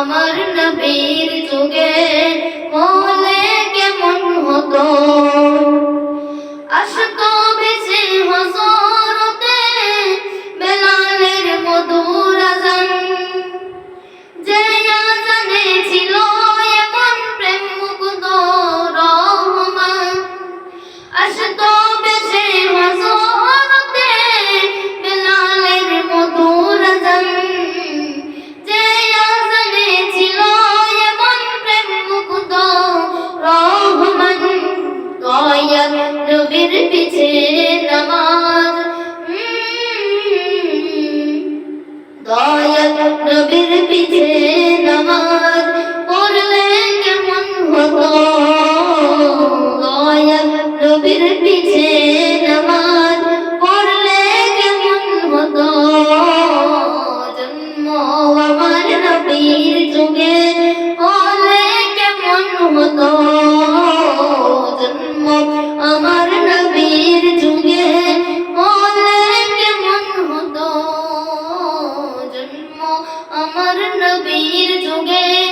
আমার নবীর যুগে। কয়েক রবির পিছে নামাজ পড়লে কেমন হতো? কয়েক রবির পিছে নামাজ পড়লে কেমন হতো? জন্ম আমার নবীর যুগে পড়লে কেমন হতো? আমার নবীর যুগে